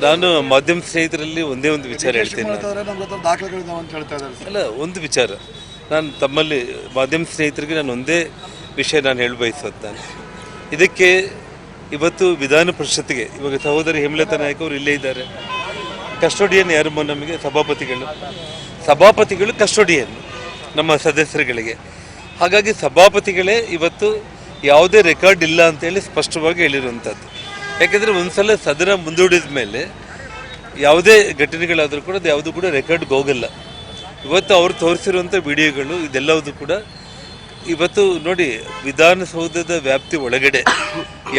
ನಾನು ಮಾಧ್ಯಮ ಸ್ನೇಹಿತರಲ್ಲಿ ಒಂದೇ ಒಂದು ವಿಚಾರ ಹೇಳ್ತೀನಿ ಅಲ್ಲ ಒಂದು ವಿಚಾರ. ನಾನು ತಮ್ಮಲ್ಲಿ ಮಾಧ್ಯಮ ಸ್ನೇಹಿತರಿಗೆ ನಾನು ಒಂದೇ ವಿಷಯ ನಾನು ಹೇಳ ಬಯಸೋದು ನಾನು ಇದಕ್ಕೆ ಇವತ್ತು ವಿಧಾನ ಪರಿಷತ್ಗೆ ಇವಾಗ ಸಹೋದರಿ ಹೇಮಲತಾ ನಾಯಕ್ ಅವರು ಇಲ್ಲೇ ಇದ್ದಾರೆ. ಕಸ್ಟೋಡಿಯನ್ ಯಾರು ನಮಗೆ ಸಭಾಪತಿಗಳು? ಸಭಾಪತಿಗಳು ಕಸ್ಟೋಡಿಯನ್ ನಮ್ಮ ಸದಸ್ಯರುಗಳಿಗೆ. ಹಾಗಾಗಿ ಸಭಾಪತಿಗಳೇ ಇವತ್ತು ಯಾವುದೇ ರೆಕಾರ್ಡ್ ಇಲ್ಲ ಅಂತೇಳಿ ಸ್ಪಷ್ಟವಾಗಿ ಹೇಳಿರುವಂಥದ್ದು. ಯಾಕೆಂದರೆ ಒಂದ್ಸಲ ಸದನ ಮುಂದೂಡಿದ ಮೇಲೆ ಯಾವುದೇ ಘಟನೆಗಳಾದರೂ ಕೂಡ ಅದು ಯಾವುದು ಕೂಡ ರೆಕಾರ್ಡ್ಗೆ ಹೋಗಲ್ಲ. ಇವತ್ತು ಅವರು ತೋರಿಸಿರುವಂಥ ವಿಡಿಯೋಗಳು ಇದೆಲ್ಲವುದು ಕೂಡ ಇವತ್ತು ನೋಡಿ ವಿಧಾನಸೌಧದ ವ್ಯಾಪ್ತಿ ಒಳಗಡೆ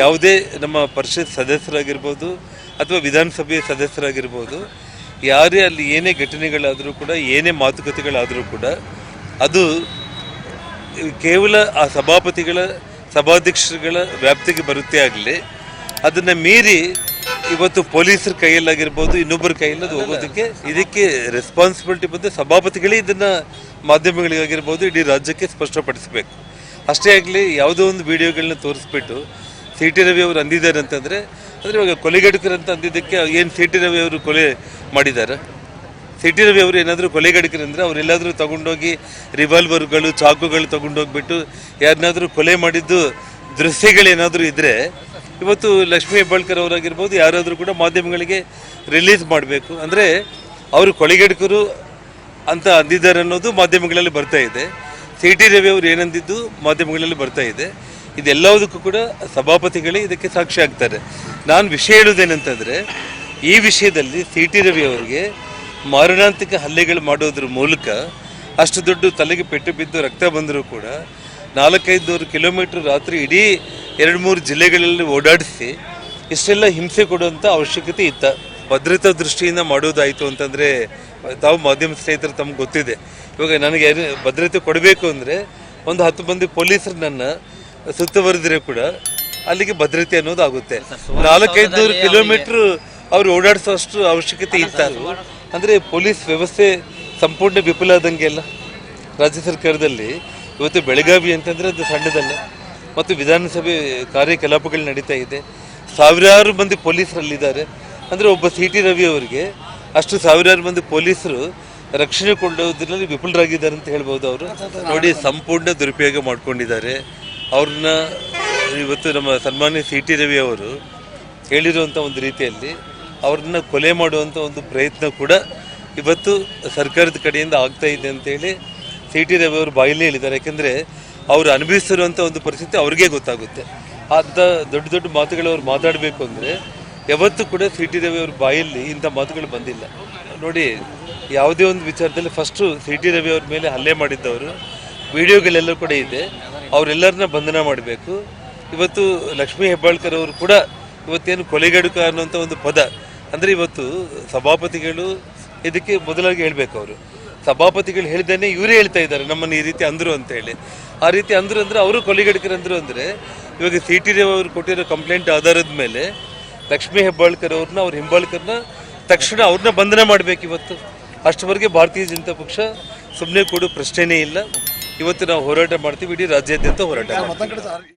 ಯಾವುದೇ ನಮ್ಮ ಪರಿಷತ್ ಸದಸ್ಯರಾಗಿರ್ಬೋದು ಅಥವಾ ವಿಧಾನಸಭೆಯ ಸದಸ್ಯರಾಗಿರ್ಬೋದು ಯಾರೇ ಅಲ್ಲಿ ಏನೇ ಘಟನೆಗಳಾದರೂ ಕೂಡ, ಏನೇ ಮಾತುಕತೆಗಳಾದರೂ ಕೂಡ ಅದು ಕೇವಲ ಆ ಸಭಾಪತಿಗಳ, ಸಭಾಧ್ಯಕ್ಷರುಗಳ ವ್ಯಾಪ್ತಿಗೆ ಬರುತ್ತೆ ಆಗಲಿ ಅದನ್ನು ಮೀರಿ ಇವತ್ತು ಪೊಲೀಸರ ಕೈಯಲ್ಲಾಗಿರ್ಬೋದು ಇನ್ನೊಬ್ಬರ ಕೈಯಲ್ಲಿ ಅದು ಹೋಗೋದಕ್ಕೆ ಇದಕ್ಕೆ ರೆಸ್ಪಾನ್ಸಿಬಿಲಿಟಿ ಬಂದು ಸಭಾಪತಿಗಳೇ ಇದನ್ನು ಮಾಧ್ಯಮಗಳಿಗಾಗಿರ್ಬೋದು ಇಡೀ ರಾಜ್ಯಕ್ಕೆ ಸ್ಪಷ್ಟಪಡಿಸಬೇಕು. ಅಷ್ಟೇ ಆಗಲಿ ಯಾವುದೋ ಒಂದು ವಿಡಿಯೋಗಳನ್ನ ತೋರಿಸ್ಬಿಟ್ಟು ಸಿ ಟಿ ರವಿ ಅವರು ಅಂದಿದ್ದಾರೆ ಅಂತಂದರೆ ಅಂದರೆ ಇವಾಗ ಕೊಲೆಗಡುಕರು ಅಂತ ಅಂದಿದ್ದಕ್ಕೆ ಏನು ಸಿ ಟಿ ರವಿ ಅವರು ಕೊಲೆ ಮಾಡಿದ್ದಾರೆ ಸಿ ಟಿ ರವಿ ಅವರು ಏನಾದರೂ ಕೊಲೆಗಡಿಕರಂದ್ರೆ ಅವರೆಲ್ಲಾದರೂ ತಗೊಂಡೋಗಿ ರಿವಾಲ್ವರ್ಗಳು ಚಾಕುಗಳು ತಗೊಂಡೋಗ್ಬಿಟ್ಟು ಯಾರನ್ನಾದರೂ ಕೊಲೆ ಮಾಡಿದ್ದು ದೃಶ್ಯಗಳೇನಾದರೂ ಇದ್ದರೆ ಇವತ್ತು ಲಕ್ಷ್ಮೀ ಹೆಬ್ಬಾಳ್ಕರ್ ಅವರಾಗಿರ್ಬೋದು, ಯಾರಾದರೂ ಕೂಡ ಮಾಧ್ಯಮಗಳಿಗೆ ರಿಲೀಸ್ ಮಾಡಬೇಕು. ಅಂದರೆ ಅವರು ಕೊಳಿಗೆಡ್ಕರು ಅಂತ ಅಂದಿದ್ದಾರೆ ಅನ್ನೋದು ಮಾಧ್ಯಮಗಳಲ್ಲಿ ಬರ್ತಾ ಇದೆ. ಸಿ ಟಿ ರವಿ ಅವರು ಏನಂದಿದ್ದು ಮಾಧ್ಯಮಗಳಲ್ಲಿ ಬರ್ತಾ ಇದೆ. ಇದೆಲ್ಲದಕ್ಕೂ ಕೂಡ ಸಭಾಪತಿಗಳೇ ಇದಕ್ಕೆ ಸಾಕ್ಷಿ ಆಗ್ತಾರೆ. ನಾನು ವಿಷಯ ಹೇಳೋದೇನಂತಂದರೆ ಈ ವಿಷಯದಲ್ಲಿ ಸಿ ಟಿ ರವಿ ಅವರಿಗೆ ಮಾರಣಾಂತಿಕ ಹಲ್ಲೆಗಳು ಮಾಡೋದ್ರ ಮೂಲಕ ಅಷ್ಟು ದೊಡ್ಡ ತಲೆಗೆ ಪೆಟ್ಟು ಬಿದ್ದು ರಕ್ತ ಬಂದರೂ ಕೂಡ ನಾಲ್ಕೈದು ಕಿಲೋಮೀಟರ್ ರಾತ್ರಿ ಇಡೀ ಎರಡು ಮೂರು ಜಿಲ್ಲೆಗಳಲ್ಲಿ ಓಡಾಡಿಸಿ ಇಷ್ಟೆಲ್ಲ ಹಿಂಸೆ ಕೊಡುವಂಥ ಅವಶ್ಯಕತೆ ಇತ್ತ. ಭದ್ರತಾ ದೃಷ್ಟಿಯಿಂದ ಮಾಡೋದಾಯಿತು ಅಂತಂದರೆ ತಾವು ಮಾಧ್ಯಮ ಸ್ನೇಹಿತರು ತಮ್ಗೆ ಗೊತ್ತಿದೆ. ಇವಾಗ ನನಗೆ ಭದ್ರತೆ ಕೊಡಬೇಕು ಅಂದರೆ ಒಂದು ಹತ್ತು ಮಂದಿ ಪೊಲೀಸರು ನನ್ನ ಸುತ್ತುವರೆದ್ರೆ ಕೂಡ ಅಲ್ಲಿಗೆ ಭದ್ರತೆ ಅನ್ನೋದು ಆಗುತ್ತೆ. ನಾಲ್ಕೈದು ನೂರು ಕಿಲೋಮೀಟರ್ ಅವ್ರು ಓಡಾಡಿಸೋಷ್ಟು ಅವಶ್ಯಕತೆ ಇತ್ತ ಅಂದರೆ ಪೊಲೀಸ್ ವ್ಯವಸ್ಥೆ ಸಂಪೂರ್ಣ ವಿಫಲ ಆದಂಗೆ ಅಲ್ಲ. ರಾಜ್ಯ ಸರ್ಕಾರದಲ್ಲಿ ಇವತ್ತು ಬೆಳಗಾವಿ ಅಂತಂದರೆ ಅದು ಸಣ್ಣದಲ್ಲ. ಮತ್ತು ವಿಧಾನಸಭೆ ಕಾರ್ಯಕಲಾಪಗಳು ನಡೀತಾ ಇದೆ. ಸಾವಿರಾರು ಮಂದಿ ಪೊಲೀಸರಲ್ಲಿದ್ದಾರೆ. ಅಂದರೆ ಒಬ್ಬ ಸಿ ಟಿ ರವಿ ಅವರಿಗೆ ಅಷ್ಟು ಸಾವಿರಾರು ಮಂದಿ ಪೊಲೀಸರು ರಕ್ಷಣೆ ಕೊಂಡೋದ್ರಲ್ಲಿ ವಿಫುಲರಾಗಿದ್ದಾರೆ ಅಂತ ಹೇಳ್ಬೋದು ಅವರು. ನೋಡಿ, ಸಂಪೂರ್ಣ ದುರುಪಯೋಗ ಮಾಡ್ಕೊಂಡಿದ್ದಾರೆ. ಅವ್ರನ್ನ ಇವತ್ತು ನಮ್ಮ ಸನ್ಮಾನ್ಯ ಸಿ ಟಿ ರವಿ ಅವರು ಹೇಳಿರುವಂಥ ಒಂದು ರೀತಿಯಲ್ಲಿ ಅವ್ರನ್ನ ಕೊಲೆ ಮಾಡುವಂಥ ಒಂದು ಪ್ರಯತ್ನ ಕೂಡ ಇವತ್ತು ಸರ್ಕಾರದ ಕಡೆಯಿಂದ ಆಗ್ತಾ ಇದೆ ಅಂತೇಳಿ ಸಿ ಟಿ ರವಿ ಅವರು ಬಾಯಲ್ಲಿ ಹೇಳಿದ್ದಾರೆ. ಯಾಕೆಂದರೆ ಅವರು ಅನುಭವಿಸಿರುವಂಥ ಒಂದು ಪರಿಸ್ಥಿತಿ ಅವ್ರಿಗೆ ಗೊತ್ತಾಗುತ್ತೆ. ಆದ ದೊಡ್ಡ ದೊಡ್ಡ ಮಾತುಗಳು ಅವ್ರು ಮಾತಾಡಬೇಕು ಅಂದರೆ ಯಾವತ್ತೂ ಕೂಡ ಸಿ ಟಿ ರವಿ ಅವ್ರ ಬಾಯಲ್ಲಿ ಇಂಥ ಮಾತುಗಳು ಬಂದಿಲ್ಲ. ನೋಡಿ, ಯಾವುದೇ ಒಂದು ವಿಚಾರದಲ್ಲಿ ಫಸ್ಟು ಸಿ ಟಿ ರವಿ ಅವ್ರ ಮೇಲೆ ಹಲ್ಲೆ ಮಾಡಿದ್ದವರು ವಿಡಿಯೋಗಳೆಲ್ಲ ಕೂಡ ಇದೆ. ಅವರೆಲ್ಲರನ್ನ ಬಂಧನ ಮಾಡಬೇಕು. ಇವತ್ತು ಲಕ್ಷ್ಮೀ ಹೆಬ್ಬಾಳ್ಕರ್ ಅವರು ಕೂಡ ಇವತ್ತೇನು ಕೊಲೆಗಡುಕ ಅನ್ನುವಂಥ ಒಂದು ಪದ, ಅಂದರೆ ಇವತ್ತು ಸಭಾಪತಿಗಳು ಇದಕ್ಕೆ ಮೊದಲಾಗಿ ಹೇಳಬೇಕು ಅವರು. ಸಭಾಪತಿಗಳು ಹೇಳಿದ್ದೇನೆ ಇವರೇ ಹೇಳ್ತಾ ಇದ್ದಾರೆ, ನಮ್ಮನ್ನು ಈ ರೀತಿ ಅಂದರು ಅಂತ ಹೇಳಿ ಆ ರೀತಿ ಅಂದರು ಅಂದ್ರೆ ಅವರು ಕೊಲೆಗಡುಕರು ಅಂದರು ಅಂದರೆ ಇವಾಗ ಸಿ ಟಿ ರವಿ ಅವರು ಕೊಟ್ಟಿರೋ ಕಂಪ್ಲೇಂಟ್ ಆಧಾರದ ಮೇಲೆ ಲಕ್ಷ್ಮಿ ಹೆಬ್ಬಾಳ್ಕರ್ ಅವ್ರನ್ನ ಅವ್ರ ಹಿಂಬಾಳ್ಕರ್ನ ತಕ್ಷಣ ಅವ್ರನ್ನ ಬಂಧನ ಮಾಡಬೇಕು ಇವತ್ತು. ಅಷ್ಟವರೆಗೆ ಭಾರತೀಯ ಜನತಾ ಪಕ್ಷ ಸುಮ್ಮನೆ ಕೊಡೋ ಪ್ರಶ್ನೆನೇ ಇಲ್ಲ. ಇವತ್ತು ನಾವು ಹೋರಾಟ ಮಾಡ್ತೀವಿ ಇಡೀ ರಾಜ್ಯಾದ್ಯಂತ ಹೋರಾಟ ಮಾಡ್ತೀವಿ.